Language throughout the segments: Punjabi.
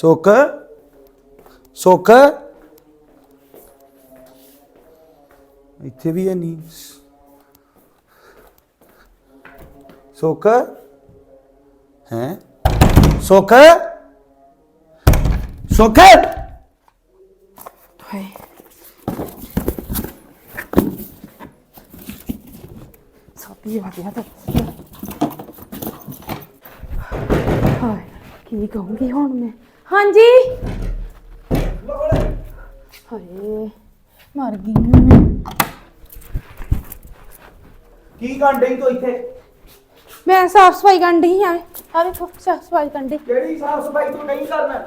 ਸੁੱਖ ਸੁੱਖ। ਇੱਥੇ ਵੀ ਹੈ ਨਹੀਂ ਸੁੱਖ ਹੈ। ਸੁੱਖ। ਸੁੱਖ। ਹਾਏ। ਸਾਪੀ ਆ ਗਿਆ ਤਾਂ। ਹਾਏ, ਕੀ ਕਹੂੰਗੀ ਹੁਣ ਮੈਂ? ਹਾਂਜੀ? ਹਾਏ ਮਰ ਗਈ ਮੈਂ। ਕੀ ਕਾਂਡੇ ਤੂੰ ਇੱਥੇ? ਮੈਂ ਸਾਫ਼ ਸਫ਼ਾਈ ਕਰਨ ਡਈ ਆ। ਆ ਵੇਖੋ ਸਾਫ਼ ਸਫ਼ਾਈ ਕਰਨ ਡਈ। ਕਿਹੜੀ ਸਾਫ਼ ਸਫ਼ਾਈ ਤੂੰ ਨਹੀਂ ਕਰਨਾ?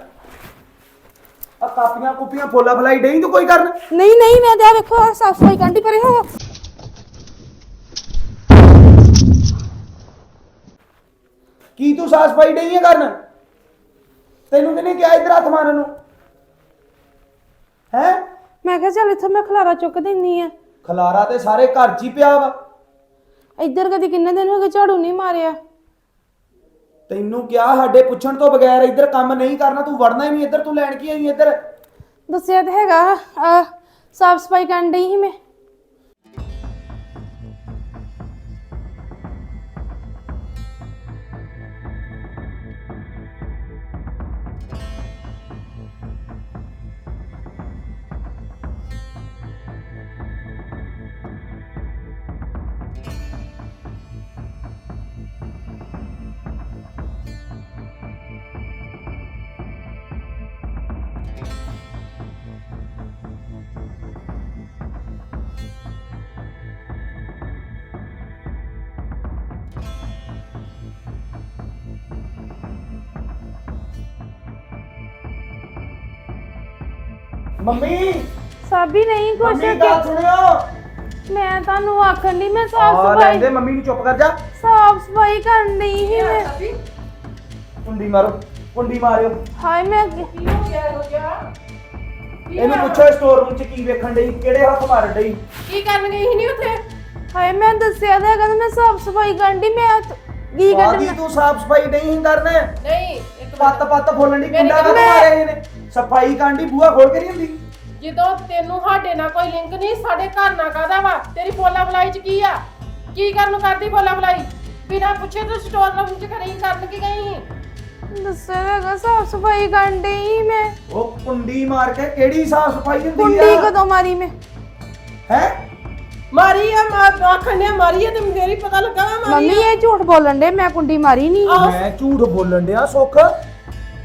ਆ ਕਾਪੀਆਂ ਕੁਪੀਆਂ ਫੋਲਾ ਫਲਾਈ ਨਹੀਂ ਤੂੰ ਕੋਈ ਕਰਨ? ਨਹੀਂ ਨਹੀਂ ਮੈਂ ਤੇ ਆ ਵੇਖੋ ਸਾਫ਼ ਸਫ਼ਾਈ ਕਰਨ ਡਈ ਪਰੇ ਹੋ। ਕੀ ਤੂੰ ਸਾਫ਼ ਸਫ਼ਾਈ ਨਹੀਂ ਹੈ ਕਰਨ? ਤੈਨੂੰ ਕਿਹਨੇ ਕਿਹਾ ਇਧਰ ਹੱਥ ਮਾਰਨ ਨੂੰ? ਹੈ? ਮੈਂ ਕਿਹਾ ਚੱਲ ਇੱਥੋਂ ਮੈਂ ਖਲਾਰਾ ਚੁੱਕ ਦਿੰਨੀ ਆ। ਖਲਾਰਾ ਤੇ ਸਾਰੇ ਘਰ 'ਚ ਹੀ ਪਿਆ ਵਾ। ਇੱਧਰ ਕਦੀ ਕਿੰਨੇ ਦਿਨ ਹੋ ਗਏ ਝਾੜੂ ਨਹੀਂ ਮਾਰਿਆ? ਤੈਨੂੰ ਕਿਹਾ ਸਾਡੇ ਪੁੱਛਣ ਤੋਂ ਬਗੈਰ ਇੱਧਰ ਕੰਮ ਨਹੀਂ ਕਰਨਾ ਤੂੰ ਵੜਨਾ ਹੀ ਨਹੀਂ ਇੱਧਰ ਤੂੰ ਲੈਣ ਕੀ ਆਈ ਇੱਧਰ? ਦੱਸਿਆ ਤਾਂ ਹੈਗਾ ਆ ਸਾਫ਼ ਸਫ਼ਾਈ ਕਰਨ ਡਈ ਸੀ ਮੈਂ। ਮੰਮੀ! ਸਾਬੀ ਨਹੀਂ ਕੁਛ ਮੰਮੀ ਗੱਲ ਸੁਣਿਓ। ਮੈਂ ਤੁਹਾਨੂੰ ਆਖਣ ਦੀ ਮੈਂ ਸਾਫ਼ ਆ ਸਫ਼ਾਈ ਲੈਂਦੇ ਮੰਮੀ ਨੂੰ ਚੁੱਪ ਕਰ ਜਾ। ਸਾਫ਼ ਸਫ਼ਾਈ ਕਰਨ ਡਈ ਸੀ ਮੈਂ। ਕੁੰਡੀ ਮਾਰੋ ਕੁੰਡੀ ਮਾਰਿਓ। ਹਾਏ ਮੈਂ ਇਹਨੂੰ ਪੁੱਛੋ ਸਟੋਰ ਰੂਮ 'ਚ ਕੀ ਵੇਖਣ ਡਈ ਕਿਹੜੇ ਹੱਥ ਮਾਰਨ ਡਈ। ਕੀ ਕਰਨ ਗਈ ਸੀ ਨਹੀਂ ਉੱਥੇ? ਹਾਏ ਮੈਂ ਦੱਸਿਆ ਤਾਂ ਹੈਗਾ ਤੇ ਮੈਂ ਸਾਫ਼ ਸਫ਼ਾਈ ਕਰਨ ਡਈ ਮੈਂ ਤ- ਕੀ ਆਦੀ ਕਰਨਾ ਤੂੰ ਸਾਫ਼ ਸਫ਼ਾਈ ਨਹੀਂ ਕਰਨਾ। ਨਹੀਂ ਇੱਕ ਪੱਤ ਪੱਤ ਫੁੱਲਣ ਦੀ ਮੇਰੀ ਕੁੰਡਾ ਕਾ ਮੈਂ- ਮਾਰੇ ਨੇ ਸਫ਼ਾਈ ਕਾਂਡੀ ਬੂਹਾ ਖੋਲ ਕੇ ਨਹੀਂ ਹੁੰਦੀ। ਜਦੋਂ ਤੈਨੂੰ ਸਾਡੇ ਨਾਲ ਕੋਈ ਲਿੰਕ ਨਹੀਂ ਸਾਡੇ ਘਰ ਨਾਲ ਕਾਦਾ ਵਾ? ਤੇਰੀ ਬੋਲਾ ਬਲਾਈ ਚ ਕੀ ਆ? ਕੀ ਕਰਨ ਨੂੰ ਕਰਦੀ ਬੋਲਾ ਬਲਾਈ ਬਿਨਾਂ ਪੁੱਛੇ ਤੂੰ ਸਟੋਰ ਰੂਮ ਚ ਖੜੀ ਕਰਨ ਕੀ ਗਈ? ਦੱਸਿਆ ਹੈਗਾ ਸਾਫ਼ ਸਫ਼ਾਈ ਕਰਨ ਡਈ ਮੈਂ। ਉਹ ਕੁੰਡੀ ਮਾਰ ਕੇ ਕਿਹੜੀ ਸਾਫ਼ ਸਫ਼ਾਈ ਹੁੰਦੀ ਕੁੰਡੀ ਆ ਕਦੋਂ ਮਾਰੀ ਮੈਂ? ਹੈ? ਮਾਰੀ ਆ ਮਾਂ ਆਖਣ ਨੇ ਮਾਰੀ ਆ ਤੇ ਮੇਰੀ ਪਤਾ ਲੱਗਾ ਵਾ ਮਾਰੀ ਮੰਮੀ ਇਹ ਝੂਠ ਬੋਲਣ ਡੇ ਮੈਂ ਕੁੰਡੀ ਮਾਰੀ ਨਹੀਂ। ਮੈਂ ਝੂਠ ਬੋਲਣ ਡਿਆ ਸੁੱਖ।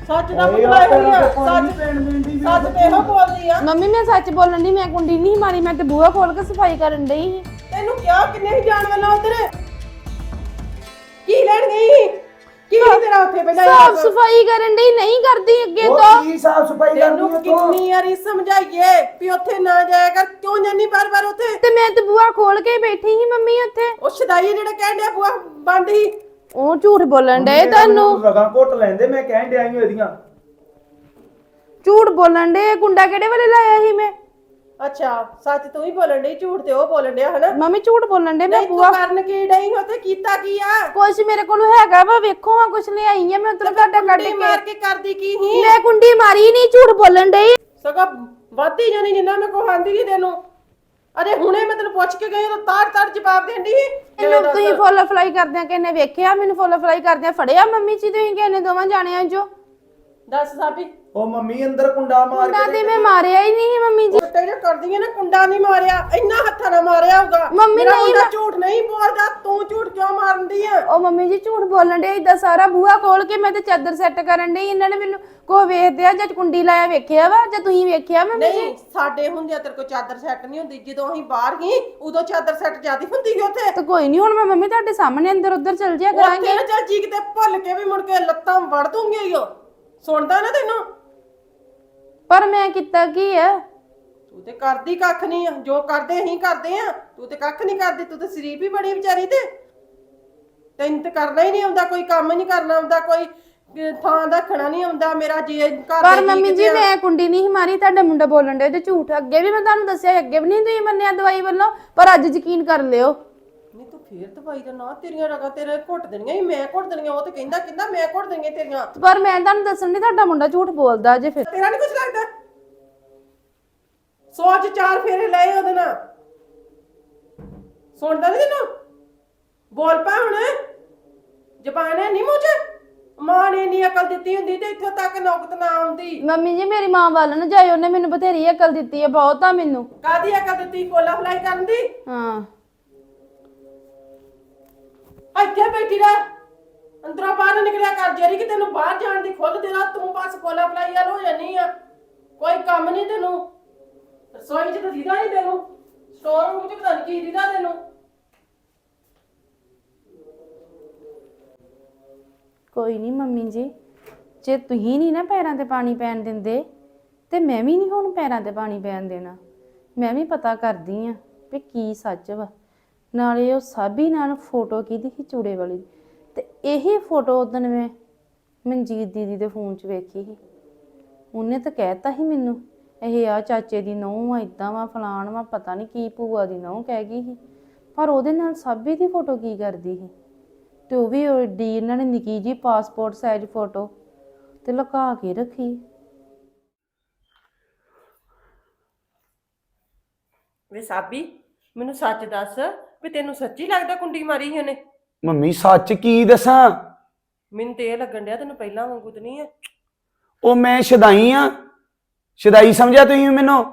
ਸੱਚ ਦਾ ਓਏ ਬੁਲਾਈ ਹੋਈ ਆ ਨਹੀਂ ਸੱਚ ਪੈਣ ਦੇਣ ਦੀ ਸੱਚ ਤੇ ਇਹੋ ਬੋਲਦੀ ਆ। ਮੰਮੀ ਮੈਂ ਸੱਚ ਬੋਲਣ ਦੀ ਮੈਂ ਕੁੰਡੀ ਨਹੀਂ ਮਾਰੀ ਮੈਂ ਤੇ ਬੂਹਾ ਖੋਲ ਕੇ ਸਫ਼ਾਈ ਕਰਨ ਡਈ ਸੀ। ਤੈਨੂੰ ਕਿਹਾ ਕਿੰਨੇ ਹੀ ਜਾਣ ਵਾਲਾ ਉਧਰ? ਕੀ ਲੈਣ ਗਈ? ਕੀ ਸੀ ਤੇਰਾ ਉੱਥੇ ਪਹਿਲਾਂ ਸਾਫ਼ ਸਫ਼ਾਈ ਕਰਨ ਡਈ ਨਹੀਂ ਕਰਦੀ ਅੱਗੇ ਉਹ ਤੋਂ। ਕੀ ਸਾਫ਼ ਸਫ਼ਾਈ ਕਰਨੀ ਤੈਨੂੰ ਹੈ ਤੂੰ ਕਿੰਨੀ ਵਾਰੀ ਸਮਝਾਈਏ ਵੀ ਉੱਥੇ ਨਾ ਜਾਇਆ ਕਰ ਕਿਉਂ ਜਾਨੀ ਬਾਰ-ਬਾਰ ਉੱਥੇ? ਤੇ ਮੈਂ ਤੇ ਬੂਹਾ ਖੋਲ ਕੇ ਹੀ ਬੈਠੀ ਸੀ ਮੰਮੀ ਉੱਥੇ। ਉਹ ਸ਼ਦਾਈ ਜਿਹੜਾ ਕਹਿਣ ਡਿਆ ਬੁਆ ਬੰਦ ਹੀ ਉਹ ਝੂਠ ਬੋਲਣ ਡੇ ਤੁਹਾਨੂੰ? ਰਗਾਂ ਘੁੱਟ ਲੈਂਦੇ ਮੈਂ ਕਹਿਣ ਡਿਆ ਹੀ ਇਹਦੀਆਂ। ਝੂਠ ਬੋਲਣ ਡੇ ਕੁੰਡਾ ਕਿਹੜੇ ਵੇਲੇ ਲਾਇਆ ਸੀ ਮੈਂ? ਅੱਛਾ ਸੱਚ ਤੂੰ ਹੀ ਬੋਲਣ ਡਈ ਝੂਠ ਤੇ ਉਹ ਬੋਲਣ ਡਿਆ ਹਨਾ? ਮੰਮੀ ਝੂਠ ਬੋਲਣ ਡੇ ਮੈਂ ਨਹੀਂ ਤੂੰ ਬੂਹਾ ਕਰਨ ਕੀ ਡਈ ਉੱਥੇ ਕੀਤਾ ਕੀ ਆ? ਕੁਛ ਮੇਰੇ ਕੋਲ ਹੈਗਾ ਵਾ ਵੇਖੋ ਹਾਂ ਕੁਛ ਲਿਆਈ ਆ ਮੈਂ ਉਧਰ ਤੁਹਾਡਾ ਕੱਢ ਕੁੰਡੀ ਮਾਰ ਕੇ ਕੇ ਕਰਦੀ ਕੀ ਹੀ ਮੈਂ ਕੁੰਡੀ ਮਾਰੀ ਨਹੀਂ ਝੂਠ ਬੋਲਣ ਡੇ ਸਗਾ ਵਾਦੀ ਜਾਨੀ ਜਿੰਨਾ ਮੈਂ ਕੋ ਨਹੀਂ ਤੈਨੂੰ। ਅਰੇ ਹੁਣੇ ਮੈਂ ਤੈਨੂੰ ਪੁੱਛ ਕੇ ਗਈ ਤਾਂ ਤਾੜ ਤਾੜ ਜਵਾਬ ਦੇਂਦੀ ਇਹਨੂੰ ਤੁਸੀਂ ਫੁੱਲ ਫਲਾਈ ਕਰਦਿਆਂ ਕਿਨੇ ਵੇਖਿਆ? ਮੈਨੂੰ ਫੁੱਲ ਫਲਾਈ ਕਰਦਿਆਂ ਫੜਿਆ ਮੰਮੀ ਜੀ ਤੁਸੀਂ ਕਿਨੇ ਦੋਵਾਂ ਜਾਣਿਆਂ ਜੋ ਦੱਸ ਸਾਬੀ। ਉਹ ਮੰਮੀ ਅੰਦਰ ਕੁੰਡਾ ਮਾਰ ਕੁੰਡਾ ਕੇ ਤੇ ਮੈਂ ਮਾਰਿਆ ਹੀ ਨਹੀਂ ਮੰਮੀ ਜੀ। ਉਹ ਤੇਰੇ ਕਰਦੀਆਂ ਨਾ ਕੁੰਡਾ ਨਹੀਂ ਮਾਰਿਆ। ਇੰਨਾ ਹੱਥਾਂ ਨਾਲ ਮਾਰਿਆ ਹੋਊਗਾ। ਮੰਮੀ ਨਹੀਂ ਮੈਂ- ਝੂਠ ਨਹੀਂ ਬੋਲਦਾ ਤੂੰ ਝੂਠ ਕਿਉਂ ਮਾਰਦੀ ਆ? ਉਹ ਮੰਮੀ ਜੀ ਝੂਠ ਬੋਲਣ ਡੇ ਇਦਾਂ ਸਾਰਾ ਬੂਹਾ ਖੋਲ ਕੇ ਮੈਂ ਤੇ ਚਾਦਰ ਸੈੱਟ ਕਰਨ ਡੇ ਇਹਨਾਂ ਨੇ ਮੈਨੂੰ ਕੋ ਵੇਖਦੇ ਆ ਜਦ ਕੁੰਡੀ ਲਾਇਆ ਵੇਖਿਆ ਵਾ ਜਾਂ ਤੁਸੀਂ ਵੇਖਿਆ ਮੰਮੀ ਜੀ? ਨਹੀਂ ਸਾਡੇ ਹੁੰਦਿਆਂ ਤੇਰੇ ਕੋਲ ਚਾਦਰ ਸੈੱਟ ਨਹੀਂ ਹੁੰਦੀ। ਜਦੋਂ ਅਸੀਂ ਬਾਹਰ ਗਏ ਉਦੋਂ ਚਾਦਰ ਸੈੱਟ ਜਿਆਦੀ ਹੁੰਦੀ ਸੀ ਉੱਥੇ। ਤੇ ਕੋਈ ਨਹੀਂ ਹੁਣ ਮੈਂ ਮੰਮੀ ਤੁਹਾਡੇ ਸਾਹਮਣੇ ਅੰਦਰ ਉੱਧਰ ਚਲ ਜਿਆ ਉੱਥੇ ਕਰਾਂਗੇ। ਨਾ ਚੱਲ ਜੀ ਕਿਤੇ ਭੁੱਲ ਕੇ ਵੀ ਮੁੜ ਕੇ ਲੱਤਾਂ ਵੜ ਦੂੰਗੀ ਓ। ਸੁਣਦਾ ਨਾ ਤੈਨੂੰ? ਪਰ ਮੈਂ ਕੀਤਾ ਕੀ ਆ? ਤੂੰ ਤੇ ਕਰਦੀ ਕੱਖ ਨਹੀਂ ਆ ਜੋ ਕਰਦੇ ਅਸੀਂ ਕਰਦੇ ਆ। ਤੂੰ ਤੇ ਕੱਖ ਨਹੀਂ ਕਰਦੀ ਤੂੰ ਤੇ ਸ਼ਰੀਫ ਹੀ ਬੜੀ ਵਿਚਾਰੀ ਤੇ। ਤੈਨੂੰ ਤੇ ਕਰਨਾ ਹੀ ਨਹੀਂ ਆਉਂਦਾ ਕੋਈ ਕੰਮ ਨਹੀਂ ਕਰਨਾ ਆਉਂਦਾ ਕੋਈ ਅਹ, ਥਾਂ ਰੱਖਣਾ ਨਹੀਂ ਆਉਂਦਾ ਮੇਰਾ ਜੀ ਘਰ ਪਰ ਦੇ ਮੰਮੀ ਜੀ ਕਿਤੇ ਆ। ਮੈਂ ਕੁੰਡੀ ਨਹੀਂ ਸੀ ਮਾਰੀ ਤੁਹਾਡਾ ਮੁੰਡਾ ਬੋਲਣ ਤੇ ਝੂਠ ਅੱਗੇ ਵੀ ਮੈਂ ਤੁਹਾਨੂੰ ਦੱਸਿਆ ਅੱਗੇ ਵੀ ਨਹੀਂ ਤੁਸੀਂ ਮੰਨਿਆ ਦਵਾਈ ਵੱਲੋਂ ਪਰ ਅੱਜ ਯਕੀਨ ਕਰ ਲਿਓ। ਫੇਰ ਦਵਾਈ ਦਾ ਨਾਂ ਤੇਰੀਆਂ ਰਗਾਂ ਤੇਰੇ ਘੁੱਟ ਦੇਣੀਆਂ ਹੀ ਮੈਂ ਘੁੱਟ ਦੇਣੀਆਂ ਉਹ ਤੇ ਕਹਿੰਦਾ ਕਹਿੰਦਾ ਮੈਂ ਘੁੱਟ ਦੇਣੀਆਂ ਤੇਰੀਆਂ। ਪਰ ਮੈਂ ਤੁਹਾਨੂੰ ਦੱਸਣ ਨਹੀਂ ਤੁਹਾਡਾ ਮੁੰਡਾ ਝੂਠ ਬੋਲਦਾ ਜੇ ਫਿਰ। ਤੇਰਾ ਨਹੀਂ ਕੁਝ ਲੱਗਦਾ? ਸੋਚ ਚਾਰ ਫੇਰੇ ਲਏ ਉਹਦੇ ਨਾਲ। ਸੁਣਦਾ ਨਹੀਂ ਤੈਨੂੰ? ਬੋਲ ਪਾ ਹੁਣ। ਜ਼ਬਾਨ ਹੈ ਨਹੀਂ 'ਚ? ਮਾਂ ਨੇ ਇੰਨੀ ਅਕਲ ਦਿੱਤੀ ਹੁੰਦੀ ਤੇ ਇੱਥੋਂ ਤੱਕ ਨੌਕਤ ਨਾ ਆਉਂਦੀ। ਮੰਮੀ ਜੀ ਮੇਰੀ ਮਾਂ ਵੱਲ ਨਾ ਜਾਇਓ ਉਹਨੇ ਮੈਨੂੰ ਬਥੇਰੀ ਅਕਲ ਦਿੱਤੀ ਹੈ ਬਹੁਤ ਆ ਮੈਨੂੰ। ਕਾਦੀ ਅਕਲ ਦਿੱਤੀ? ਕੋਲਾ ਫਲਾਈ ਕਰਨ ਦੀ? ਹਾਂ। ਇੱਥੇ ਬੈਠੀ ਰਹਿ। ਅੰਦਰੋਂ ਬਾਹਰ ਨਿਕਲਿਆ ਕਰ, ਜਿਹੜੀ ਕਿ ਤੈਨੂੰ ਬਾਹਰ ਜਾਣ ਦੀ ਖੁੱਲ ਦੇਣਾ ਤੂੰ ਬਸ ਕੋਲਾ ਫਲਾਈ ਵਾਲ ਹੋ ਜਾਨੀ ਆ। ਕੋਈ ਕੰਮ ਨਹੀਂ ਤੈਨੂੰ। ਰਸੋਈ 'ਚ ਤਾਂ ਦੀਦਾ ਨਹੀਂ ਤੈਨੂੰ। ਸਟੋਰ ਰੂਮ 'ਚ ਪਤਾ ਨਹੀਂ ਕੀ ਦੀਦਾ ਤੈਨੂੰ। ਕੋਈ ਨਹੀਂ ਮੰਮੀ ਜੀ, ਜੇ ਤੁਸੀਂ ਨਹੀਂ ਨਾ ਪੈਰਾਂ ਤੇ ਪਾਣੀ ਪੈਣ ਦਿੰਦੇ, ਤੇ ਮੈਂ ਵੀ ਨਹੀਂ ਹੁਣ ਪੈਰਾਂ ਤੇ ਪਾਣੀ ਪੈਣ ਦੇਣਾ। ਮੈਂ ਵੀ ਪਤਾ ਕਰਦੀ ਆ ਵੀ ਕੀ ਸੱਚ ਵਾ। ਨਾਲੇ ਉਹ ਸਾਬੀ ਨਾਲ ਫੋਟੋ ਕਿਹਦੀ ਸੀ ਚੂੜੇ ਵਾਲੀ ਤੇ ਇਹੀ ਫੋਟੋ ਉਦੋਂ ਮੈਂ ਮਨਜੀਤ ਦੀਦੀ ਦੇ ਫੋਨ 'ਚ ਵੇਖੀ ਸੀ। ਉਹਨੇ ਤਾਂ ਕਹਿਤਾ ਸੀ ਮੈਨੂੰ, ਇਹ ਆ ਚਾਚੇ ਦੀ ਨਹੁੰ ਆ ਇਦਾਂ ਵਾ, ਫਲਾਣ ਵਾ, ਪਤਾ ਨਹੀਂ ਕੀ ਭੂਆ ਦੀ ਨਹੁੰ ਕਹਿ ਗਈ ਸੀ। ਪਰ ਉਹਦੇ ਨਾਲ ਸਾਬੀ ਦੀ ਫੋਟੋ ਕੀ ਕਰਦੀ ਸੀ? ਤੇ ਉਹ ਵੀ ਡੀ ਇਹਨਾਂ ਨੇ ਨਿੱਕੀ ਜੀ ਪਾਸਪੋਰਟ ਸਾਈਜ਼ ਫੋਟੋ ਤੇ ਲੁਕਾ ਕੇ ਰੱਖੀ। ਵੇ ਸਾਬੀ, ਮੈਨੂੰ ਸੱਚ ਦੱਸ ਵੀ ਤੈਨੂੰ ਸੱਚੀ ਲੱਗਦਾ ਕੁੰਡੀ ਮਾਰੀ ਸੀ ਉਹਨੇ? ਮੰਮੀ ਸੱਚ ਕੀ ਦੱਸਾਂ? ਮੈਨੂੰ ਤੇ ਇਹ ਲੱਗਣ ਡਿਆ ਤੈਨੂੰ ਪਹਿਲਾਂ ਵਾਂਗੂ ਤੇ ਨਹੀਂ ਆ। ਉਹ ਮੈਂ ਸ਼ਦਾਈ ਆ। ਸ਼ਦਾਈ ਸਮਝਿਆ ਤੁਸੀਂ ਮੈਨੂੰ?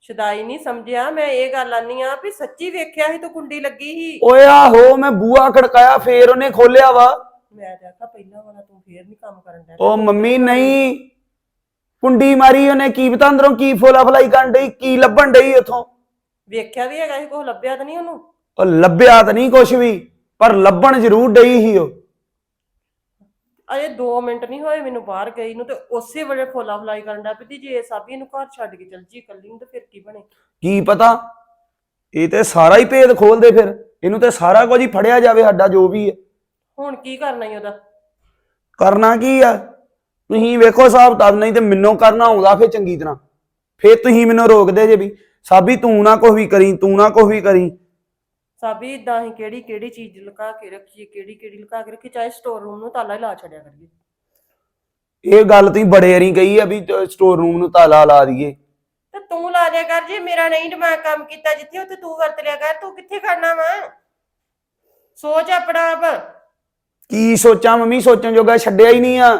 ਸ਼ਦਾਈ ਨਹੀਂ ਸਮਝਿਆ ਮੈਂ ਇਹ ਗੱਲ ਆਨੀ ਆ ਵੀ ਸੱਚੀ ਵੇਖਿਆ ਸੀ ਤੂੰ ਕੁੰਡੀ ਲੱਗੀ ਸੀ। ਓਏ ਆਹੋ ਮੈਂ ਬੂਆ ਖੜਕਾਇਆ ਫੇਰ ਉਹਨੇ ਖੋਲਿਆ ਵਾ। ਮੈਂ ਆਖਿਆ ਪਹਿਲਾਂ ਵਾਲਾ ਤੂੰ ਫੇਰ ਨਹੀਂ ਕੰਮ ਕਰਨ ਡਿਆ। ਉਹ ਮੰਮੀ ਨਹੀਂ। ਕੁੰਡੀ ਮਾਰੀ ਉਹਨੇ ਕੀ ਪਤਾ ਅੰਦਰੋਂ ਕੀ ਫੋਲਾ ਫਲਾਈ ਕਰਨ ਡਈ ਕੀ ਲੱਭਣ ਡਈ ਉਥੋਂ। ਵੇਖਿਆ ਵੀ ਹੈਗਾ ਸੀ ਕੁਛ ਲੱਭਿਆ ਤਾਂ ਨਹੀਂ ਉਹਨੂੰ? ਉਹ ਲੱਭਿਆ ਤਾਂ ਨਹੀਂ ਕੁਛ ਵੀ ਪਰ ਲੱਭਣ ਜ਼ਰੂਰ ਡਈ ਸੀ ਉਹ। ਅਜੇ 2 ਮਿੰਟ ਨਹੀਂ ਹੋਏ ਮੈਨੂੰ ਬਾਹਰ ਗਈ ਨੂੰ ਤੇ ਉਸੇ ਵੇਲੇ ਫੋਲਾ ਫਲਾਈ ਕਰਨ ਡਿਆ ਪਈ ਜੇ ਸਾਬੀ ਨੂੰ ਘਰ ਛੱਡ ਕੇ ਚਲ ਜੀ ਇਕੱਲੀ ਨੂੰ ਤੇ ਫਿਰ ਕੀ ਬਣੇ? ਕੀ ਪਤਾ? ਇਹ ਤੇ ਸਾਰਾ ਹੀ ਭੇਦ ਖੋਲਦੇ ਫਿਰ। ਇਹਨੂੰ ਤੇ ਸਾਰਾ ਕੁਝ ਹੀ ਫੜਿਆ ਜਾਵੇ ਸਾਡਾ ਜੋ ਵੀ ਹੈ। ਹੁਣ ਕੀ ਕਰਨਾ ਈ ਉਹਦਾ? ਕਰਨਾ ਕੀ ਆ? ਤੁਸੀਂ ਵੇਖੋ ਹਿਸਾਬ ਤਾਬ ਨਹੀਂ ਤੇ ਮੈਨੂੰ ਕਰਨਾ ਆਉਂਦਾ ਫੇ ਚੰਗੀ ਤਰ੍ਹਾਂ। ਫੇਰ ਤੁਸੀਂ ਮੈਨੂੰ ਰੋਕਦੇ ਜੇ ਵੀ ਸਾਬੀ ਤੂੰ ਨਾ ਕੁਛ ਵੀ ਕਰੀ ਤੂੰ ਨਾ ਕੁਛ ਵੀ ਕਰੀ। ਸਾਬੀ ਇਦਾਂ ਹੀ ਕਿਹੜੀ ਕਿਹੜੀ ਚੀਜ਼ ਲੁਕਾ ਕੇ ਰੱਖੀਏ ਕਿਹੜੀ ਕਿਹੜੀ ਲੁਕਾ ਕੇ ਰੱਖੀ ਚਾਹੇ ਸਟੋਰ ਰੂਮ ਨੂੰ ਤਾਲਾ ਹੀ ਲਾ ਛੱਡਿਆ ਕਰੀਏ। ਇਹ ਗੱਲ ਤੁਸੀਂ ਬੜੇ ਵਾਰੀ ਕਹੀ ਆ ਵੀ ਸਟੋਰ ਰੂਮ ਨੂੰ ਤਾਲਾ ਲਾ ਦਈਏ। ਤੇ ਤੂੰ ਲਾ ਦਿਆ ਕਰ ਜੇ ਮੇਰਾ ਨਹੀਂ ਦਿਮਾਗ ਕੰਮ ਕੀਤਾ ਜਿੱਥੇ ਉੱਥੇ ਤੂੰ ਵਰਤ ਲਿਆ ਕਰ ਤੂੰ ਕਿੱਥੇ ਕਰਨਾ ਵਾ? ਸੋਚ ਆਪਣਾ ਆਪ। ਕੀ ਸੋਚਾਂ ਮੰਮੀ ਸੋਚਣ ਜੋਗਾ ਛੱਡਿਆ ਹੀ ਨਹੀਂ ਆ।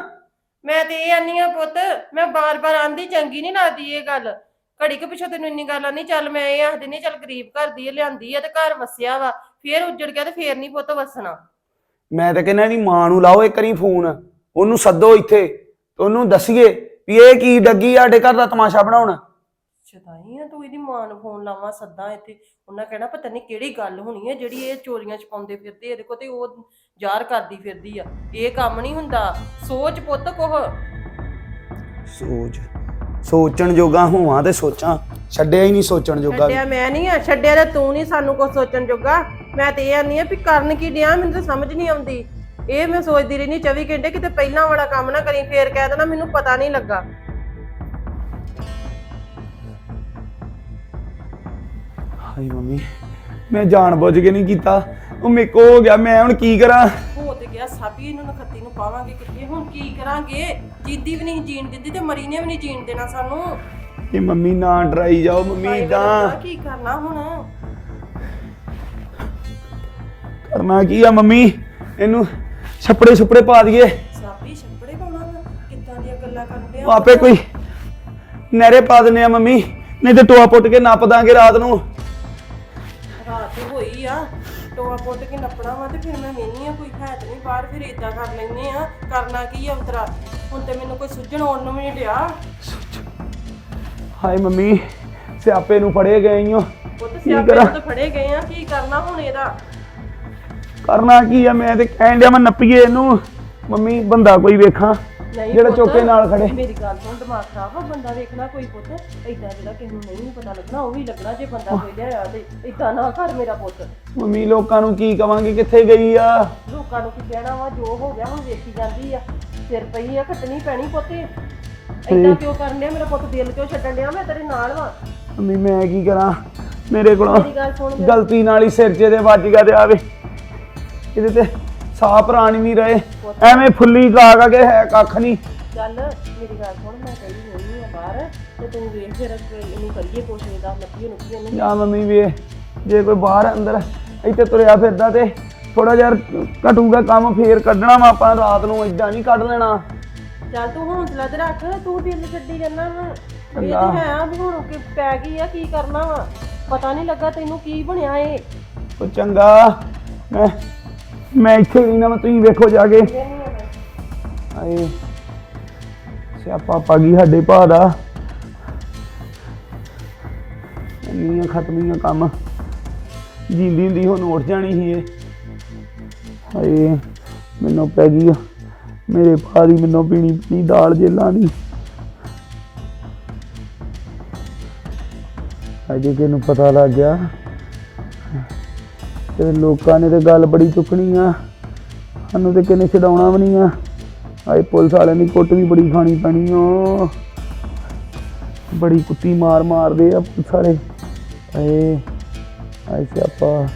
ਮੈਂ ਤੇ ਇਹ ਆਨੀ ਆ ਪੁੱਤ ਮੈਂ ਬਾਰ-ਬਾਰ ਆਂਦੀ ਚੰਗੀ ਨਹੀਂ ਲੱਗਦੀ ਇਹ ਗੱਲ। ਘੜੀ ਕੁ ਪਿੱਛੋਂ ਤੈਨੂੰ ਇੰਨੀ ਗੱਲ ਆਨੀ ਚੱਲ ਮੈਂ ਇਹ ਆਖਦੀ ਨਹੀਂ ਚੱਲ ਗਰੀਬ ਘਰ ਦੀ ਇਹ ਲਿਆਂਦੀ ਆ ਤੇ ਘਰ ਵਸਿਆ ਵਾ ਫੇਰ ਉੱਜੜ ਗਿਆ ਤੇ ਫੇਰ ਨਹੀਂ ਪੁੱਤ ਵਸਣਾ। ਮੈਂ ਤਾਂ ਕਹਿੰਦਾ ਇਹਦੀ ਮਾਂ ਨੂੰ ਲਾਓ ਇੱਕ ਵਾਰੀ ਫੋਨ ਉਹਨੂੰ ਸੱਦੋ ਇੱਥੇ ਤੇ ਉਹਨੂੰ ਦੱਸੀਏ ਵੀ ਇਹ ਕੀ ਡੱਗੀ ਆ ਸਾਡੇ ਘਰ ਦਾ ਤਮਾਸ਼ਾ ਬਣਾਉਣ। ਸ਼ਦਾਈ ਆ ਤੂੰ ਇਹਦੀ ਮਾਂ ਨੂੰ ਫੋਨ ਲਾਵਾਂ ਸੱਦਾ ਇੱਥੇ। ਉਹਨਾਂ ਕਹਿਣਾ ਪਤਾ ਨਹੀਂ ਕਿਹੜੀ ਗੱਲ ਹੋਣੀ ਹੈ ਜਿਹੜੀ ਇਹ ਚੋਰੀਆਂ ਛਪਾਉਂਦੇ ਫਿਰਦੇ ਇਹਦੇ ਕੋ ਤੇ ਉਹ ਜ਼ਾਰ ਕਰਦੀ ਫਿਰਦੀ ਆ। ਇਹ ਕੰਮ ਨਹੀਂ ਹੁੰਦਾ ਸੋਚ ਪੁੱਤ ਕੋਹ ਸੋਚ। ਸੋਚਣ ਜੋਗਾ ਹੋਵਾਂ ਤੇ ਸੋਚਾਂ। ਛੱਡਿਆ ਹੀ ਨਹੀਂ ਸੋਚਣ ਜੋਗਾ ਛੱਡਿਆ ਮੈਂ ਨਹੀਂ ਆ ਛੱਡਿਆ ਤੇ ਤੂੰ ਨਹੀਂ ਸਾਨੂੰ ਕੁਝ ਸੋਚਣ ਜੋਗਾ। ਮੈਂ ਤੇ ਇਹ ਆਨੀ ਆ ਵੀ ਕਰਨ ਕੀ ਡਿਆ ਮੈਨੂੰ ਤਾਂ ਸਮਝ ਨਹੀਂ ਆਉਂਦੀ। ਇਹ ਮੈਂ ਸੋਚਦੀ ਰਹਿਨੀ 24 ਘੰਟੇ ਕਿਤੇ ਪਹਿਲਾਂ ਵਾਲਾ ਕੰਮ ਨਾ ਕਰੀ ਫੇਰ ਕਹਿ ਦੇਣਾ ਮੈਨੂੰ ਪਤਾ ਨਹੀਂ ਲੱਗਾ। ਹਾਏ ਮੰਮੀ ਮੈਂ ਜਾਣ ਬੁੱਝ ਕੇ ਨਹੀਂ ਕੀਤਾ। ਉਹ ਮੇਰੇ ਕੋ ਹੋ ਗਿਆ ਮੈਂ ਹੁਣ ਕੀ ਕਰਾਂ? ਹੋ ਤੇ ਗਿਆ ਸਾਬੀ ਇਹਨੂੰ ਨਖੱਤੀ ਨੂੰ ਪਾਵਾਂਗੇ ਕਿੱਥੇ ਹੁਣ ਕੀ ਕਰਾਂਗੇ? ਜੀਦੀ ਵੀ ਨਹੀਂ ਜੀਣ ਦਿੰਦੀ ਤੇ ਮਰੀ ਨੇ ਵੀ ਨਹੀਂ ਜੀਣ ਦੇਣਾ ਸਾਨੂੰ। ਇਹ ਮੰਮੀ ਨਾ ਡਰਾਈ ਜਾਓ ਮੰਮੀ ਹਾਏ ਕੀ ਕਰਨਾ ਹੁਣ। ਕਰਨਾ ਕੀ ਆ ਮੰਮੀ? ਇਹਨੂੰ ਛੱਪੜੇ ਛੁੱਪੜੇ ਪਾ ਦਈਏ। ਸਾਬੀ ਛੱਪੜੇ ਪਾਉਣਾ ਵਾ? ਕਿੱਦਾਂ ਦੀਆਂ ਗੱਲਾਂ ਕਰਦੇ ਉਹ ਆਪੇ ਕੋਈ ਨਹਿਰੇ ਪਾ ਦਿੰਨੇ ਆ ਮੰਮੀ ਨਹੀਂ ਤੇ ਟੋਆ ਪੁੱਟ ਕੇ ਨੱਪ ਦਾਂਗੇ ਰਾਤ ਨੂੰ। ਰਾਤ ਹੋਈ ਆ। ਟੋਆ ਪੁੱਟ ਕੇ ਨੱਪਣਾ ਵਾ ਤੇ ਫਿਰ ਮੈਂ ਵੇਹਨੀ ਆ ਕੋਈ ਹੈ ਤੇ ਨਹੀਂ ਬਾਹਰ ਫਿਰ ਇਦਾਂ ਕਰ ਲੈਨੇ ਆ। ਕਰਨਾ ਕੀ ਆ ਉਤਰਾ? ਹੁਣ ਤੇ ਮੈਨੂੰ ਕੋਈ ਸੁੱਝਣ ਆਉਣ ਨੂੰ ਵੀ ਨਹੀਂ ਡਿਆ। ਹਾਏ ਮੰਮੀ ਸਿਆਪੇ ਨੂੰ ਫੜੇ ਗਏ ਈਓ ਪੁੱਤ ਸਿਆਪੇ ਕਰਾਂ? ਨੂੰ ਤਾਂ ਫੜੇ ਗਏ ਆ ਕੀ ਕਰਨਾ ਹੁਣ ਇਹਦਾ? ਕਰਨਾ ਕੀ ਆ? ਮੈਂ ਤੇ ਕਹਿਣ ਡਿਆ ਮੈਂ ਨੱਪੀਏ ਇਹਨੂੰ। ਮੰਮੀ ਬੰਦਾ ਕੋਈ ਵੇਖਾਂ। ਨਹੀਂ ਜਿਹੜਾ ਪੁੱਤ, ਚੌਕੇ ਨਾਲ ਖੜੇ। ਮੇਰੀ ਗੱਲ ਸੁਣ ਦਿਮਾਗ ਖਰਾਬ ਆ ਬੰਦਾ ਵੇਖਣਾ ਕੋਈ ਪੁੱਤ ਏਦਾਂ ਜਿਹੜਾ ਕਿਸੇ ਨੂੰ ਨਹੀਂ ਪਤਾ ਲੱਗਣਾ ਉਹ ਵੀ ਲੱਗਣਾ ਜੇ ਬੰਦਾ ਕੋਈ ਲਿਆਇਆ ਤੇ ਏਦਾਂ ਨਾ ਕਰ ਮੇਰਾ ਪੁੱਤ। ਮੰਮੀ ਲੋਕਾਂ ਨੂੰ ਕੀ ਕਵਾਂਗੇ ਕਿੱਥੇ ਗਈ ਆ? ਲੋਕਾਂ ਨੂੰ ਕੀ ਕਹਿਣਾ ਵਾ ਜੋ ਹੋ ਗਿਆ ਹੁਣ ਵੇਖੀ ਜਾਂਦੀ ਆ। ਸਿਰ ਪਈ ਆ ਕੱਟਣੀ ਪੈਣੀ ਪੁੱਤੇ। ਏਦਾਂ ਕਿਉਂ ਕਰਨ ਡਿਆ? ਮੇਰਾ ਪੁੱਤ ਦਿਲ ਕਿਉਂ ਛੱਡਣ ਡਿਆ? ਮੈਂ ਤੇਰੇ ਨਾਲ ਵਾਂ। ਮੰਮੀ ਮੈਂ ਕੀ ਕਰਾਂ? ਮੇਰੇ ਕੋਲੋਂ ਮੇਰੀ ਗੱਲ ਸੁਣ ਗਲਤੀ ਨਾਲ ਹੀ ਸਿਰ 'ਚ ਦੇ ਵੱਜ ਗਿਆ ਤੇ ਆਵੇ। ਇਹਦੇ ਤੇ ਸਾਹ ਪ੍ਰਾਣੀ ਨਹੀਂ ਰਹੇ। ਐਵੇਂ ਫੁੱਲੀ ਗਾ ਕੇ ਹੈ ਕੱਖ ਨਹੀਂ। ਚੱਲ ਮੇਰੀ ਗੱਲ ਸੁਣ ਮੈਂ ਕਹੀ ਹੋਈ ਆ ਬਾਹਰ ਤੇ ਤੂੰ ਵੇਖ ਫਿਰ ਇਹਨੂੰ ਕਰੀਏ ਕੁਛ ਇਹਦਾ ਲੱਭੀਏ ਨੁਕੀਏ ਨੂੰ ਜਾਂ ਮੰਮੀ ਵੀ ਜੇ ਕੋਈ ਬਾਹਰ ਅੰਦਰ ਇੱਥੇ ਤੁਰਿਆ ਫਿਰਦਾ ਤੇ ਥੋੜਾ ਜਿਹਾ ਘਟੂਗਾ ਕੰਮ ਫੇਰ ਕੱਢਣਾ ਵਾ ਆਪਾਂ ਰਾਤ ਨੂੰ ਇਦਾਂ ਨਹੀਂ ਕੱਢ ਲੈਣਾ। ਚੱਲ ਤੂੰ ਹੌਂਸਲਾ ਤੇ ਰੱਖ ਤੂੰ ਦਿਲ ਛੱਡੀ ਜਾਂਦਾ ਵਾ। ਇਹ। ਤੇ ਹੈ ਆ ਵੀ ਹੁਣ ਕਿ ਪੈ ਗਈ ਆ ਕੀ ਕਰਨਾ ਵਾ। ਪਤਾ ਨਹੀਂ ਲੱਗਾ ਤੈਨੂੰ ਕੀ ਬਣਿਆ ਏ। ਉਹ ਚੰਗਾ ਮੈਂ ਮੈਂ ਇੱਥੇ ਨਹੀਂ ਨਾ ਤੁਸੀਂ ਵੇਖੋ ਜਾ ਕੇ। ਆਏ ਸਿਆਪਾ ਪਾ ਗਈ ਸਾਡੇ ਭਾ ਦਾ। ਇੰਨੀਆਂ ਖਤਮੀਆਂ ਕੰਮ। ਜਿੰਦੀ ਹੁੰਦੀ ਹੁਣ ਉੱਠ ਜਾਣੀ ਸੀ ਇਹ। ਹਾਏ ਮੈਨੂੰ ਪੈ ਗਈ। ਮੇਰੇ ਭਾ ਦੀ ਮੈਨੂੰ ਪੀਣੀ ਪੀਣੀ ਦਾਲ ਜੇਲਾਂ ਦੀ। ਅਜੇ ਕਿਨੂੰ ਪਤਾ ਲੱਗ ਗਿਆ? ਤੇ ਲੋਕਾਂ ਨੇ ਤੇ ਗੱਲ ਬੜੀ ਚੁੱਕਣੀ ਆ। ਸਾਨੂੰ ਤੇ ਕਿਨੇ ਛਡਾਉਣਾ ਵੀ ਨਹੀਂ ਆ। ਆਏ ਪੁਲਿਸ ਵਾਲਿਆਂ ਦੀ ਕੁੱਟ ਵੀ ਬੜੀ ਖਾਣੀ ਪੈਣੀ ਓ ਬੜੀ ਕੁੱਤੀ ਮਾਰ ਮਾਰਦੇ ਆ ਪੁਲਿਸ ਵਾਲੇ। ਆਏ ਆਏ ਸਿਆਪਾ।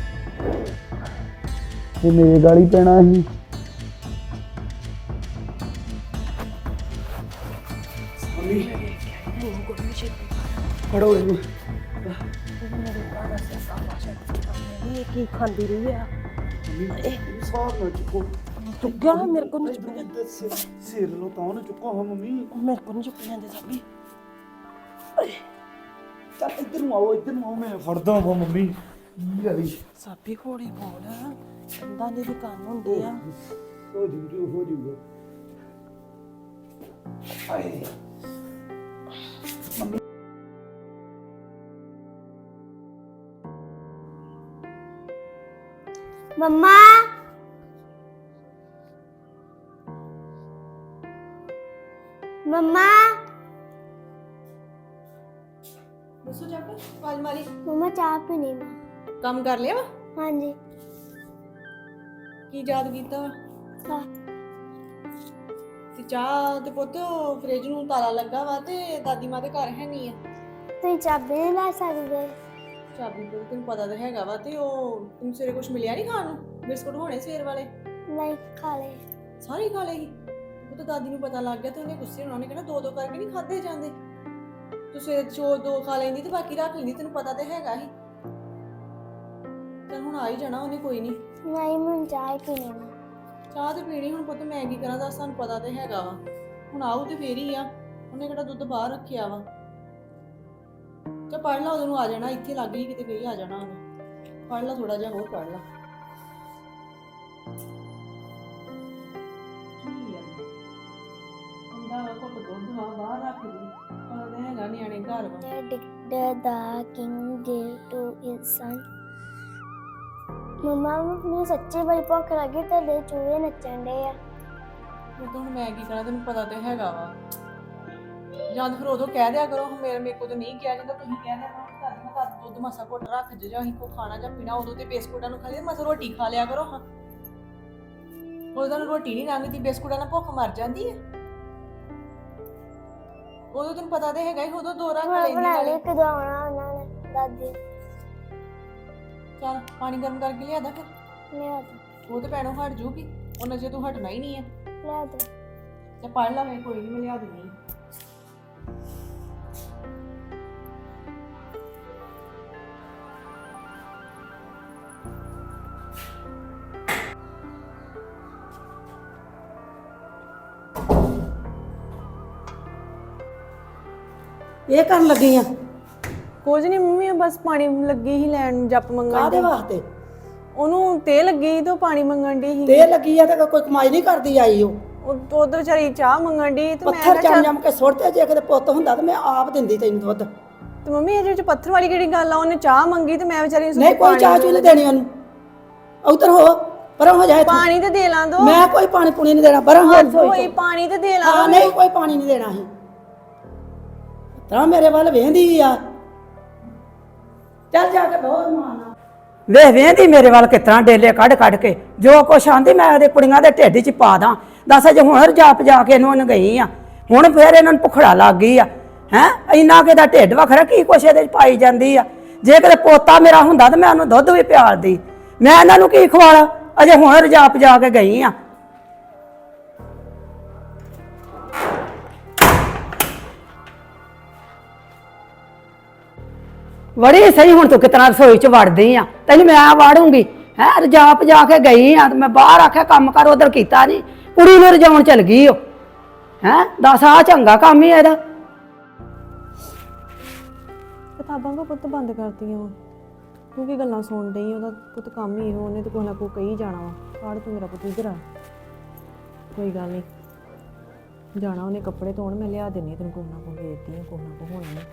ਇਹ ਮੇਰੇ ਗਾਲੀ ਪੈਣਾ ਸੀ। ਫੜੋ ਇਹਨੂੰ। ਇਹ ਕੀ ਖਾਂਦੀ ਰਹੀ ਆ? ਸਾਹ ਨਾ ਚੁੱਕੋ। ਚੁੱਕਿਆ ਮੇਰੇ ਕੋਲ ਨਹੀਂ ਚੁੱਕਿਆ ਸਿਰ ਲੋ ਤਾਂ ਨਾ ਚੁੱਕੋ ਹਾਂ ਮੰਮੀ। ਮੇਰੇ ਕੋਲ ਨਹੀਂ ਚੁੱਕੀ ਜਾਂਦੇ ਸਾਬੀ। ਚੱਲ ਇੱਧਰ ਨੂੰ ਆਓ ਇੱਧਰ ਨੂੰ ਆਓ ਮੈਂ ਫੜਦਾ ਹਾਂ ਮੰਮੀ। ਯਾਰੀ ਸਾਬੀ ਘੋੜੀ ਬੋਲ। ਕੰਦਾਂ ਦੇ ਦੁਕਾਨ ਹੁੰਦੇ ਆ। ਹੋ ਜੂ ਹੋ ਜੂਗਾ। ਆਏ ਮੰਮਾ ਮੰਮਾ ਦੱਸੋ ਜੱਟ ਆਵਾਜ਼ ਮਾਰੀ। ਮੰਮਾ ਚਾਹ ਪੀਣੀ ਮੈਂ ਕੰਮ ਕਰ ਲਿਆ ਵਾ? ਹਾਂਜੀ। ਕੀ ਯਾਦ ਕੀਤਾ ਵਾ? ਤੇ ਚਾਹ ਤੇ ਪੁੱਤ ਫ੍ਰਿਜ ਨੂੰ ਤਾਲਾ ਲੱਗਾ ਵਾ ਤੇ ਦਾਦੀ ਮਾਂ ਦੇ ਘਰ ਹੈ ਨਹੀਂ ਆ। ਤੁਸੀਂ ਚਾਬੀ ਨਹੀਂ ਲੈ ਸਕਦੇ। ਚਾਬੀ ਤੇ ਤੈਨੂੰ ਪਤਾ ਤਾਂ ਹੈਗਾ ਵਾ ਤੇ ਉਹ ਤੈਨੂੰ ਸਵੇਰੇ ਕੁਝ ਮਿਲਿਆ ਨਹੀਂ ਖਾਣ ਨੂੰ? ਬਿਸਕੁਟ ਹੋਣੇ ਸਵੇਰ ਵਾਲੇ? ਨਹੀਂ ਖਾ ਲੈ ਸਾਰੇ ਹੀ ਖਾ ਲਏਗੀ ਉਹ ਤਾਂ ਦਾਦੀ ਨੂੰ ਪਤਾ ਲੱਗ ਗਿਆ ਤੇ ਉਹਨੇ ਗੁੱਸੇ ਹੋਣਾ ਉਹਨੇ ਕਹਿਣਾ ਦੋ ਦੋ ਕਰਕੇ ਨਹੀਂ ਖਾਦੇ ਜਾਂਦੇ। ਤੂੰ ਸਵੇਰੇ ਚੋ ਦੋ ਖਾ ਲੈਂਦੀ ਤੇ ਬਾਕੀ ਰੱਖ ਲੈਂਦੀ ਤੈਨੂੰ ਪਤਾ ਤਾਂ ਹੈਗਾ ਹੀ ਚੱਲ ਹੁਣ ਆ ਹੀ ਜਾਣਾ ਉਹਨੇ ਕੋਈ ਨਹੀਂ ਨਹੀਂ ਮੈਂ ਚਾਹ ਪੀਣੀ ਮੈਂ ਚਾਹ ਤੇ ਪੀਣੀ ਹੁਣ ਪੁੱਤ ਮੈਂ ਕੀ ਕਰਾਂ ਦੱਸ ਸਾਨੂੰ ਪਤਾ ਤੇ ਹੈਗਾ ਵਾ। ਹੁਣ ਆਊ ਤੇ ਫੇਰ ਹੀ ਆ। ਉਹਨੇ ਕਿਹੜਾ ਦੁੱਧ ਬਾਹਰ ਰੱਖਿਆ ਵਾ। ਤੇ ਪੜ ਲਾ ਉਹਨੂੰ ਆ ਜਾਣਾ ਇੱਥੇ ਲੱਗ ਹੀ ਕਿਤੇ ਗਈ ਆ ਜਾਣਾ ਉਹਨੇ। ਪੜ ਲਾ ਥੋੜਾ ਜਿਹਾ ਹੋਰ ਪੜ ਲਾ। ਕੀ ਆ? ਹੁੰਦਾ ਵਾ ਘੁੱਟ ਦੁੱਧ ਵਾ ਬਾਹਰ ਰੱਖ ਦੀ ਪਤਾ ਤੇ ਹੈਗਾ ਨਿਆਣੇ ਘਰ ਵਾ। Did the king gave to his son. ਮੰਮਾ ਮੈਨੂੰ ਸੱਚੀ ਬੜੀ ਭੁੱਖ ਲੱਗੀ ਤੇ ਦੇ ਚੂਹੇ ਨੱਚਣ ਡੇ ਆ। ਹੁਣ ਮੈਂ ਕੀ ਕਰਾਂ ਤੈਨੂੰ ਪਤਾ ਤੇ ਹੈਗਾ ਵਾ। ਜਾਂ ਤਾਂ ਫਿਰ ਉਦੋਂ ਕਹਿ ਦਿਆ ਕਰੋ ਮੇਰੇ ਮੇਰੇ ਕੋਲ ਤਾਂ ਨਹੀਂ ਕਿਹਾ ਜਾਂਦਾ ਤੁਸੀਂ ਕਹਿ ਦਿਆ ਕਰੋ ਘਰ ਮੈਂ ਘਰ ਦੁੱਧ ਮਸਾ ਘੁੱਟ ਰੱਖ ਜੇ ਜਾਂ ਅਸੀਂ ਕੋ ਖਾਣਾ ਜਾਂ ਪੀਣਾ ਉਦੋਂ ਤੇ ਬਿਸਕੁਟਾਂ ਨੂੰ ਖਾ ਲਿਆ ਮਸਾ ਰੋਟੀ ਖਾ ਲਿਆ ਕਰੋ ਹਾਂ। ਉਦੋਂ ਨੂੰ ਰੋਟੀ ਨਹੀਂ ਲੰਘਦੀ ਬਿਸਕੁਟਾਂ ਨਾਲ ਭੁੱਖ ਮਰ ਜਾਂਦੀ ਹੈ। ਉਦੋਂ ਤੈਨੂੰ ਪਤਾ ਤੇ ਹੈਗਾ ਹੀ ਉਦੋਂ ਦੋ ਰੱਖ ਹੁਣ ਲੈਂਦੀ ਬਣਾ ਲਈ ਨਾਲੇ। ਕਦੋਂ ਆਉਣਾ ਉਹਨਾਂ ਨੇ ਦਾਦੀ। ਚੱਲ ਪਾਣੀ ਗਰਮ ਕਰਕੇ ਲਿਆਦਾ ਫਿਰ। ਲਿਆ ਦੋ। ਉਹ ਤੇ ਪੈਣੋਂ ਹਟ ਜੂਗੀ ਉਹਨਾਂ ਜੇ ਤੂੰ ਹਟਣਾ ਹੀ ਨਹੀਂ ਹੈ। ਲਿਆ ਦੋ। ਤੇ ਪੜ ਲਾ ਮੈਂ ਕੋਈ ਨਹੀਂ ਮੈਂ ਲਿਆ ਦਿੰਦੀ ਹਾਂ। ਇਹ ਕਰਨ ਲੱਗੀ ਆ? ਕੁਝ ਨਹੀਂ ਮੰਮੀ ਬਸ ਪਾਣੀ ਲੱਗੀ ਹੀ ਲੈਣ ਜੱਪ ਮੰਗਣ ਕਾਹਦੇ ਦੀ ਵਾਸਤੇ? ਉਹਨੂੰ ਤੇ ਲੱਗੀ ਤੇ ਉਹ ਪਾਣੀ ਮੰਗਣ ਦੀ ਸੀ। ਤੇ ਲੱਗੀ ਆ ਤੇ ਕੋਈ ਕਮਾਈ ਨਹੀਂ ਕਰਦੀ ਆਈ ਉਹ। ਉਹ ਉਹਦੇ ਵਿਚਾਰੀ ਚਾਹ ਮੰਗਣ ਦੀ ਤੇ ਮੈਂ ਪੱਥਰ ਚੱਲ ਜੰਮ ਕੇ ਸੁੱਟਦੇ ਜੇ ਕਿਤੇ ਪੁੱਤ ਹੁੰਦਾ ਤੇ ਮੈਂ ਆਪ ਦਿੰਦੀ ਤੈਨੂੰ ਦੁੱਧ। ਤੇ ਮੰਮੀ ਇਹਦੇ ਵਿੱਚ ਪੱਥਰ ਵਾਲੀ ਕਿਹੜੀ ਗੱਲ ਆ? ਉਹਨੇ ਚਾਹ ਮੰਗੀ ਤੇ ਮੈਂ ਵਿਚਾਰੀ ਨੂੰ ਨਹੀਂ ਕੋਈ ਚਾਹ ਨਹੀਂ ਦੇਣੀ ਉਹਨੂੰ। ਉਧਰ ਹੋ ਪਰਾਂ ਹੋ ਜਾ ਇੱਥੋਂ। ਪਾਣੀ ਤੇ ਦੇ ਲਾਂ ਦੋ। ਮੈਂ ਕੋਈ ਪਾਣੀ ਪੁਣੀ ਨਹੀਂ ਦੇਣਾ ਪਰਾਂ ਹੋ ਕੋਈ। ਪਾਣੀ ਤੇ ਦੇ ਲਾਂ ਹਾਂ ਨਹੀਂ ਕੋਈ ਪਾਣੀ ਨਹੀਂ ਦੇਣਾ ਸੀ ਤਾਂ ਮੇਰੇ ਵੱਲ ਵੇਂਦੀ ਆ। ਚੱਲ ਜਾ ਕੇ ਬਹੁਤ ਮਾਨਾ ਵੇਖ ਵੇਂਦੀ ਮੇਰੇ ਵੱਲ ਕਿਤਨਾ ਡੇਲੇ ਕੱਢ ਕੱਢ ਕੇ। ਜੋ ਕੁਛ ਆਂਦੀ ਮੈਂ ਉਹਦੇ ਕੁੜੀਆਂ ਦੇ ਢਿੱਡ 'ਚ ਪਾ ਦਾਂ। ਦੱਸ ਜੇ ਹੁਣ ਰਜਾਪ ਜਾ ਕੇ ਇਹਨੂੰ ਉਹਨੂੰ ਗਈ ਆ। ਹੁਣ ਫੇਰ ਇਹਨਾਂ ਨੂੰ ਭੁਖੜਾ ਲੱਗ ਗਈ ਆ। ਹੈ? ਇੰਨਾ ਕਿ ਦਾ ਢਿੱਡ ਵੱਖਰਾ, ਕੀ ਕੁਛ ਇਹਦੇ 'ਚ ਪਾਈ ਜਾਂਦੀ ਆ? ਜੇ ਕਿਤੇ ਪੋਤਾ ਮੇਰਾ ਹੁੰਦਾ ਤਾਂ ਮੈਂ ਉਹਨੂੰ ਦੁੱਧ ਵੀ ਪਿਆਲਦੀ। ਮੈਂ ਇਹਨਾਂ ਨੂੰ ਕੀ ਖਵਾਲਾ? ਅਜੇ ਹੁਣ ਰਜਾਪ ਜਾ ਕੇ ਗਈ ਆ। ਵੜੀ ਸਹੀ, ਹੁਣ ਤੂੰ ਕਿਤਨਾ ਰਸੋਈ ਚ ਵੜਦੀ ਆ? ਤੈਨੂੰ ਮੈਂ ਵਾੜੂੰਗੀ। ਹੈ ਰਜਾਪ ਜਾ ਕੇ ਗਈ ਆ ਤੇ ਮੈਂ ਬਾਹਰ ਆਖਿਆ ਕੰਮ ਕਰ, ਉਧਰ ਕੀਤਾ ਨਹੀਂ ਕੁੜੀ ਨੂੰ ਰਜਾਉਣ ਚਲ ਗਈ ਉਹ ਹੈ, ਦੱਸ ਆ ਚੰਗਾ ਕੰਮ ਹੀ ਇਹਦਾ। ਕਿਤਾਬਾਂ ਕੋ ਪੁੱਤ ਬੰਦ ਕਰਤੀਆਂ ਵਾ ਕਿਉਂਕਿ ਗੱਲਾਂ ਸੁਣ ਰਹੀ ਉਹਦਾ ਪੁੱਤ ਕੰਮ ਹੀ ਇਹੋ ਉਹਨੇ ਤੇ ਕੋਈ ਨਾ ਕੋਈ ਕਹੀ ਜਾਣਾ ਵਾ। ਕਾੜ ਤੂੰ ਮੇਰਾ ਪੁੱਤ ਇਧਰ ਆ। ਕੋਈ ਗੱਲ ਨਹੀਂ ਜਾਣਾ ਉਹਨੇ ਕੱਪੜੇ ਧੋਣ, ਮੈਂ ਲਿਆ ਦੇਣੀ ਤੈਨੂੰ, ਕੋਈ ਨਾ ਕੋਈ ਵੇਚਦੀ ਕੋਈ ਨਾ ਕੋਈ ਹੋਣਾ ਨਹੀਂ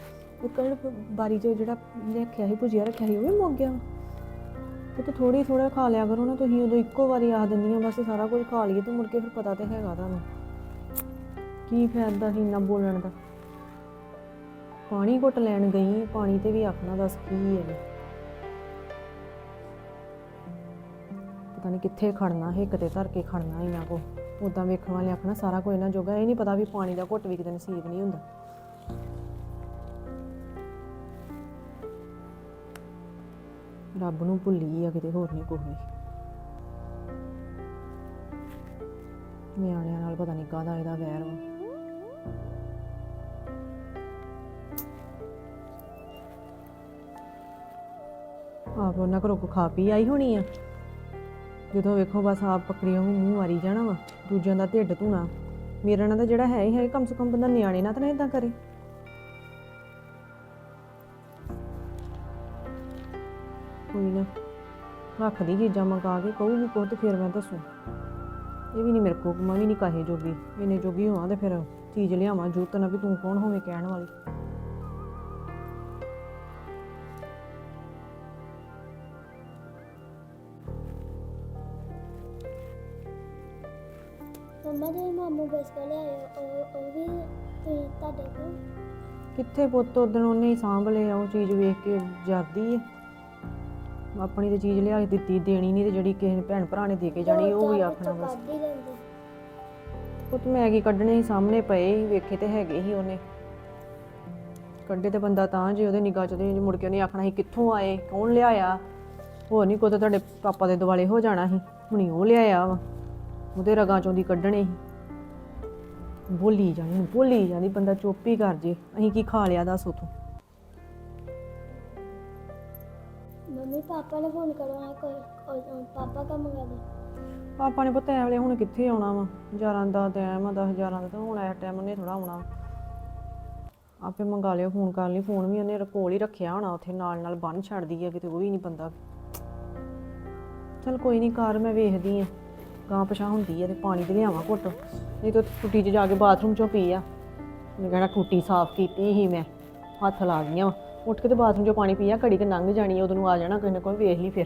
ਉਹ ਕੱਲ ਬਾਰੀ 'ਚ ਜਿਹੜਾ ਰੱਖਿਆ ਸੀ, ਭੁਜੀਆ ਰੱਖਿਆ ਸੀ, ਉਹ ਵੀ ਮੁੱਕ ਗਿਆ। ਤੇ ਥੋੜੀ ਥੋੜਾ ਖਾ ਲਿਆ ਕਰੋ ਨਾ, ਤੁਸੀਂ ਉਦੋਂ ਇੱਕੋ ਵਾਰੀ ਆਖ ਦਿੰਦੀਆਂ ਬਸ ਸਾਰਾ ਕੁਝ ਖਾ ਲਈਏ ਤੇ ਮੁੜ ਕੇ ਫਿਰ ਪਤਾ ਤੇ ਹੈਗਾ ਤੁਹਾਨੂੰ। ਕੀ ਫਾਇਦਾ ਸੀ ਇੰਨਾ ਬੋਲਣ ਦਾ? ਪਾਣੀ ਘੁੱਟ ਲੈਣ ਗਈ, ਪਾਣੀ ਤੇ ਵੀ ਆਖਣਾ ਦੱਸ ਕੀ ਹੈ ਪਤਾ ਨਹੀਂ ਕਿੱਥੇ ਖੜਨਾ, ਹਿੱਕ ਤੇ ਧਰ ਕੇ ਖੜਨਾ ਇਹਨਾਂ ਕੋ ਉਦਾਂ ਵੇਖਣ ਵਾਲੇ ਆਖਣਾ, ਸਾਰਾ ਕੋਈ ਇਹਨਾਂ ਜੋਗਾ, ਇਹ ਨਹੀਂ ਪਤਾ ਵੀ ਪਾਣੀ ਦਾ ਘੁੱਟ ਵੀ ਕਿਤੇ ਨਸੀਬ ਨਹੀਂ ਹੁੰਦਾ। ਰੱਬ ਨੂੰ ਭੁੱਲੀ ਆ ਕਿਤੇ ਹੋਰ ਨਹੀਂ ਕੋਈ। ਵੀ ਨਿਆਣਿਆਂ ਨਾਲ ਪਤਾ ਨਹੀਂ ਕਾਹਦਾ ਇਹਦਾ ਵੈਰ ਵਾ। ਆਪ ਉਹਨਾਂ ਘਰੋਂ ਕੋ ਖਾ ਪੀ ਆਈ ਹੋਣੀ ਆ? ਜਦੋਂ ਵੇਖੋ ਬਸ ਆਪ ਪਕੜੀਆਂ ਨੂੰ ਮੂੰਹ ਮਾਰੀ ਜਾਣਾ ਵਾ, ਦੂਜਿਆਂ ਦਾ ਢਿੱਡ ਧੂਣਾ। ਮੇਰਾ ਨਾਲ ਤਾਂ ਜਿਹੜਾ ਹੈ ਹੀ ਹੈ, ਕਮ ਸੇ ਕਮ ਬੰਦਾ ਨਿਆਣੇ ਨਾਲ ਤਾਂ ਨਹੀਂ ਇਦਾਂ ਕਰੇ। ਕੋਈ ਨਾ। ਰੱਖਦੀ ਚੀਜ਼ਾਂ ਮੰਗਾ ਕੇ ਕਹੂਗੀ ਕੁਝ ਤੇ ਫਿਰ ਮੈਂ ਦੱਸੂ। ਇਹ ਵੀ ਨਹੀਂ ਮੇਰੇ ਕੋਲ ਮੈਂ ਵੀ ਨਹੀਂ ਕਾਹੇ ਜੋਗੀ। ਇਹਨੇ ਜੋਗੀ ਹੋਵਾਂ ਤੇ ਫਿਰ ਚੀਜ਼ ਲਿਆਵਾਂ। ਜੂਤ ਨਾ ਵੀ ਤੂੰ ਕੌਣ ਹੋਵੇਂ ਕਹਿਣ ਵਾਲੀ। ਮੰਮਾ ਦੇ ਮਾਮੂ ਬਿਸਕੁਟ ਲਿਆਏ ਉਹ ਉਹ ਵੀ ਤੁਸੀਂ ਤੁਹਾਡੇ ਕੋਲ? ਕਿੱਥੇ ਪੁੱਤ? ਉਦਣ ਉਹਨੇ ਹੀ ਸਾਂਭ ਲਿਆ। ਉਹ ਚੀਜ਼ ਵੇਖ ਕੇ ਜਰਦੀ ਹੈ ਆਪਣੀ ਤੇ ਚੀਜ਼ ਲਿਆ ਕੇ ਦਿੱਤੀ ਦੇਣੀ ਨਹੀਂ ਤੇ ਜਿਹੜੀ ਕਿਸੇ ਨੇ ਭੈਣ ਭਰਾ ਨੇ ਦੇ ਕੇ ਜਾਣੀ ਉਹ ਵੀ ਆਖਣਾ ਬਸ। ਕੱਢ ਹੀ ਲੈਂਦੇ। ਮੈਗੀ ਕੱਢਣੇ ਸੀ ਸਾਹਮਣੇ ਪਏ ਸੀ ਵੇਖੇ ਤੇ ਹੈਗੇ ਸੀ ਉਹਨੇ। ਕੱਢੇ ਤੇ ਬੰਦਾ ਤਾਂ ਜੇ ਉਹਦੇ ਨਿਗਾਹ ਚ ਉਹਦੇ ਮੁੜ ਕੇ ਉਹਨੇ ਆਖਣਾ ਸੀ ਕਿੱਥੋਂ ਆਏ ਕੌਣ ਲਿਆਇਆ? ਹੋਰ ਨਹੀਂ ਕੋਈ ਤਾਂ ਤੁਹਾਡੇ ਪਾਪਾ ਦੇ ਦੁਆਲੇ ਹੋ ਜਾਣਾ ਸੀ ਹੁਣੀ ਉਹ ਲਿਆਇਆ ਵਾ। ਉਹਦੇ ਰਗਾਂ ਚੋਂ ਦੀ ਕੱਢਣੇ ਸੀ। ਬੋਲੀ ਜਾਣੀ ਬੋਲੀ ਜਾਂਦੀ ਬੰਦਾ ਚੁੱਪ ਹੀ ਕਰ ਜੇ ਅਸੀਂ ਕੀ ਖਾ ਲਿਆ ਦੱਸ ਉਥੋਂ। ਮੰਮੀ, ਪਾਪਾ ਨੇ ਫੋਨ ਕਰਵਾ ਕੋਈ ਉਹ- ਪਾਪਾ ਕੰਮ ਕਰਦੇ ਪਾਪਾ ਨੇ ਪਤਾ ਐ ਵੇਲੇ ਹੁਣ ਕਿੱਥੇ ਆਉਣਾ ਵਾ? 11 ਦਾ ਟਾਈਮ ਆ 10 11 ਦਾ ਤਾਂ ਹੁਣ ਐ ਟਾਈਮ ਉਹਨੇ ਥੋੜਾ ਆਉਣਾ ਆਪੇ ਮੰਗਾ ਲਿਓ ਫੋਨ ਕਰ ਲਈ ਫੋਨ ਵੀ ਉਹਨੇ ਕੋਲ ਹੀ ਰੱਖਿਆ ਹੋਣਾ, ਉੱਥੇ ਨਾਲ ਨਾਲ ਬੰਨ ਛੱਡਦੀ ਆ, ਕਿਤੇ ਉਹ ਵੀ ਨਹੀਂ ਬੰਦਾ। ਚਲ ਕੋਈ ਨਹੀਂ ਕਾਰ ਮੈਂ ਵੇਖਦੀ ਆ। ਗਾਂ ਪਛਾ ਹੁੰਦੀ ਆ ਤੇ ਪਾਣੀ ਤੇ ਲਿਆਵਾਂ ਘੁੱਟ। ਨਹੀਂ ਤਾਂ ਟੁੱਟੀ 'ਚ ਜਾ ਕੇ ਬਾਥਰੂਮ 'ਚੋਂ ਪੀ ਆ। ਉਹਨੇ ਕਹਿਣਾ ਟੁੱਟੀ ਸਾਫ਼ ਕੀਤੀ ਸੀ ਮੈਂ, ਹੱਥ ਲਾ ਗਈਆਂ ਵਾਂ। ਉੱਠ ਕੇ ਤੇ ਬਾਥਰੂਮ 'ਚੋਂ ਪਾਣੀ ਪੀਆ, ਘੜੀ ਕੇ ਲੰਘ ਜਾਣੀ ਆ, ਉਦੋਂ ਨੂੰ ਆ ਜਾਣਾ, ਕਿਸੇ ਨੇ ਕੋਈ ਵੇਖ ਲਈ ਫਿਰ।